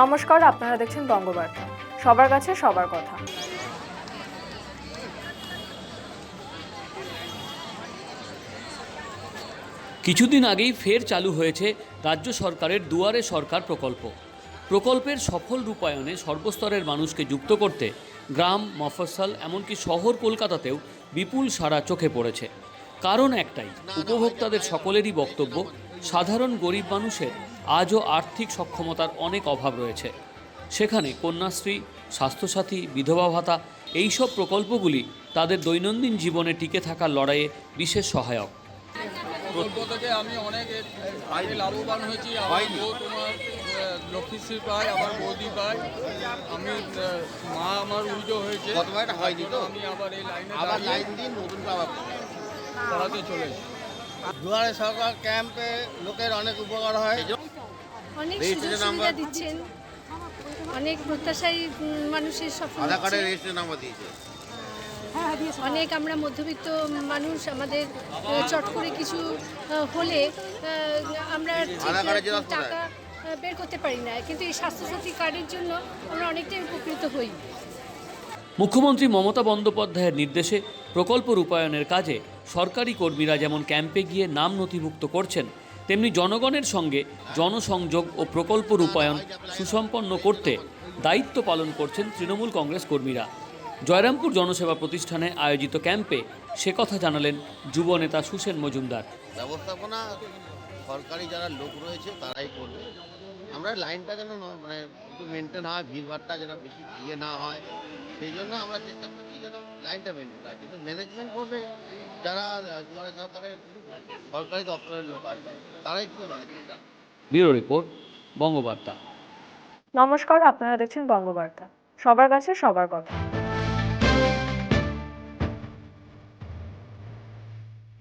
নমস্কার, আপনারা দেখছেন বঙ্গবার্তা। সবার কাছে সবার কথা। কিছুদিন আগেই ফের চালু হয়েছে রাজ্য সরকারের দুয়ারে সরকার প্রকল্প। প্রকল্পের সফল রূপায়ণে সর্বস্তরের মানুষকে যুক্ত করতে গ্রাম, মফস্বল, এমনকি শহর কলকাতাতেও বিপুল সাড়া চোখে পড়েছে। কারণ একটাই, উপভোক্তাদের সকলেরই বক্তব্য, সাধারণ গরিব মানুষের আজও আর্থিক সক্ষমতার অনেক অভাব রয়েছে। সেখানে কন্যাশ্রী স্বাস্থ্যসাথী বিধবা ভাতা এইসব প্রকল্পগুলি তাদের দৈনন্দিন জীবনে টিকে থাকার লড়াইয়ে বিশেষ সহায়ক। প্রকল্প থেকে আমি অনেক আমি লাভবান হয়েছি। আমার বউ তোমার লক্ষ্মীশ্রী পায় আমার বৌদি পায়। আমি মা আমার উল্টো হয়েছে। হয়নি তো? আমি আবার এই লাইনে আবার লাইন দিন নতুন পড়াতে চলে দুয়ারে সরকার ক্যাম্পে লোকের অনেক উপকার হয়। অনেক রেজিস্ট্রেশন সুযোগ সুবিধা দিচ্ছেন। অনেক প্রত্যাশায়ী মানুষের সফল অনেক আমরা মধ্যবিত্ত মানুষ আমাদের চট করে কিছু হলে আমরা? টাকা বের করতে পারি না। কিন্তু এই স্বাস্থ্যসাথী কার্ডের জন্য আমরা অনেকটাই উপকৃত হই। মুখ্যমন্ত্রী মমতা বন্দ্যোপাধ্যায়ের নির্দেশে প্রকল্প রূপায়ণের কাজে সরকারি কর্মীরা যেমন ক্যাম্পে গিয়ে নাম নথিভুক্ত করছেন তেমনি জনগণের সঙ্গে জনসংযোগ ও প্রকল্প রূপায়ণ সুসম্পন্ন করতে দায়িত্ব পালন করছেন তৃণমূল কংগ্রেস কর্মীরা। জয়রামপুর জনসেবা প্রতিষ্ঠানে আয়োজিত ক্যাম্পে সে কথা জানালেন যুব নেতা সুসেন মজুমদার। ব্যবস্থাপনা, সরকারি যারা লোক রয়েছে তারাই করবে। আমরা লাইনটা যেন মানে একটু মেনটেন হয়, ভিড়ভাড়টা যেন বেশি ইয়ে না হয়। সেই জন্য আমরা চেষ্টা করছি যেন লাইনটা মেনে হয় কিন্তু ম্যানেজমেন্ট করবে যারা সরকারি দপ্তরের লোক আছে তারাই একটু ম্যানেজমেন্ট ব্যুরো রিপোর্ট বঙ্গবার্তা। নমস্কার আপনারা দেখছেন বঙ্গবার্তা। সবার কাছে সবার কথা।